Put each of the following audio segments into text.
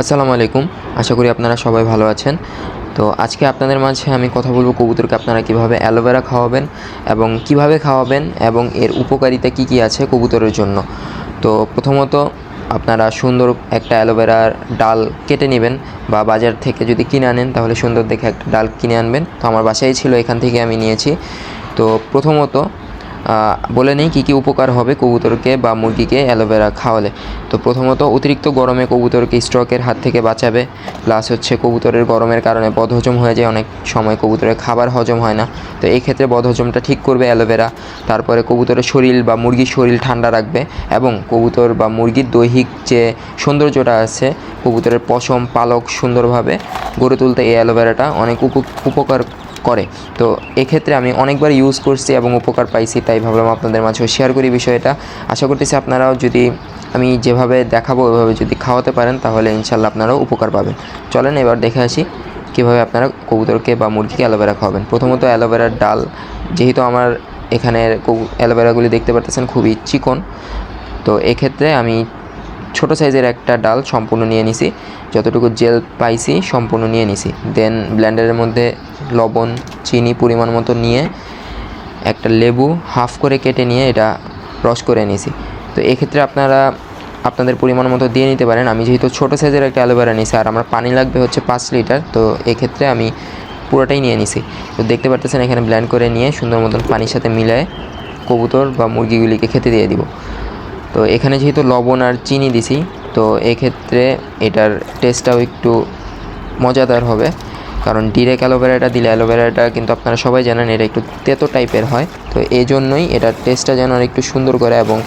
আসসালামু আলাইকুম। আশা করি আপনারা সবাই ভালো আছেন। তো আজকে আপনাদের মাঝে আমি কথা বলব কবুতরকে আপনারা কীভাবে অ্যালোভেরা খাওয়াবেন এবং কীভাবে খাওয়াবেন এবং এর উপকারিতা কি কি আছে কবুতরের জন্য। তো প্রথমত আপনারা সুন্দর একটা অ্যালোভেরার ডাল কেটে নেবেন বা বাজার থেকে যদি কিনে আনেন তাহলে সুন্দর দেখে একটা ডাল কিনে আনবেন। তো আমার বাসায় ছিল, এখান থেকে আমি নিয়েছি। তো প্রথমত বলে নেই কী কী উপকার হবে কবুতরকে বা মুরগিকে অ্যালোভেরা খাওয়ালে। তো প্রথমত অতিরিক্ত গরমে কবুতরকে স্ট্রোকের হাত থেকে বাঁচাবে। প্লাস হচ্ছে কবুতরের গরমের কারণে বদহজম হয়ে যায়, অনেক সময় কবুতরের খাবার হজম হয় না। তো এই ক্ষেত্রে বদহজমটা ঠিক করবে অ্যালোভেরা। তারপরে কবুতরের শরীর বা মুরগির শরীর ঠান্ডা রাখবে এবং কবুতর বা মুরগির দৈহিক যে সৌন্দর্যটা আছে, কবুতরের পশম, পালক সুন্দরভাবে গড়ে তুলতে এই অ্যালোভেরাটা অনেক উপ- উপকার করে। তো এক্ষেত্রে আমি অনেকবার ইউজ করছি এবং উপকার পাইছি, তাই ভাবলাম আপনাদের মাঝেও শেয়ার করি বিষয়টা। আশা করতেছি আপনারাও যদি আমি যেভাবে দেখাবো, ওইভাবে যদি খাওয়াতে পারেন, তাহলে ইনশাল্লাহ আপনারাও উপকার পাবেন। চলেন এবার দেখে আসি কীভাবে আপনারা কবুতরকে বা মুরগিকে অ্যালোভেরা খাওয়াবেন। প্রথমত অ্যালোভেরার ডাল, যেহেতু আমার এখানে কবু- অ্যালোভেরাগুলি দেখতে পারতেছেন খুবই চিকন, তো এক্ষেত্রে আমি ছোট সাইজের একটা ডাল সম্পূর্ণ নিয়ে নিছি। যতটুকু জেল পাইছি সম্পূর্ণ নিয়ে নিছি। দেন ব্লেন্ডারের মধ্যে লবণ, চিনি পরিমাণ মতো নিয়ে একটা লেবু হাফ করে কেটে নিয়ে এটা রস করে নিছি। তো এক্ষেত্রে আপনারা আপনাদের পরিমাণ মতো দিয়ে নিতে পারেন। আমি যেহেতু ছোটো সাইজের একটা অ্যালোভেরা নিছি আর আমার পানি লাগবে হচ্ছে পাঁচ লিটার, তো এক্ষেত্রে আমি পুরোটাই নিয়ে নিছি। তো দেখতে পারতেছেন এখানে ব্ল্যান্ড করে নিয়ে সুন্দর মতন পানির সাথে মিলায়ে কবুতর বা মুরগিগুলিকে খেতে দিয়ে দিব। তো এখানে যেহেতু লবণ আর চিনি দিছি, তো এক্ষেত্রে এটার টেস্টটাও একটু মজাদার হবে। কারণ ডিরেক্ট অ্যালোভেরাটা দিলে অ্যালোভেরাটা কিন্তু আপনারা সবাই জানেন, এটা একটু তেতো টাইপের হয়। তো এই জন্যই এটার টেস্টটা যেন একটু সুন্দর করে এবং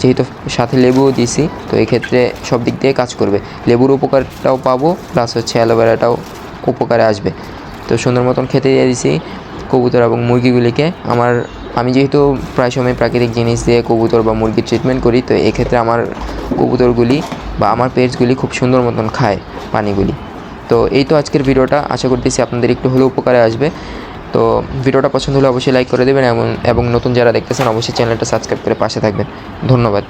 যেহেতু সাথে লেবুও দিছি, তো এক্ষেত্রে সব দিক দিয়ে কাজ করবে। লেবুর উপকারটাও পাবো প্লাস হচ্ছে অ্যালোভেরাটাও উপকারে আসবে। তো সুন্দর মতন খেতে দিয়ে দিছি। কবুতর এবং মুরগিগুলিকে আমার, আমি যেহেতু প্রায় সময় প্রাকৃতিক জিনিস দিয়ে কবুতর বা মুরগির ট্রিটমেন্ট করি, তো এক্ষেত্রে আমার কবুতরগুলি বা আমার পেটসগুলি খুব সুন্দর মতন খায় পানিগুলি। তো এই তো আজকের ভিডিওটা, আশা করতেছি আপনাদের একটু হলেও উপকারে আসবে। তো ভিডিওটা পছন্দ হলে অবশ্যই লাইক করে দেবেন এবং এবং নতুন যারা দেখতেছেন অবশ্যই চ্যানেলটা সাবস্ক্রাইব করে পাশে থাকবেন। ধন্যবাদ।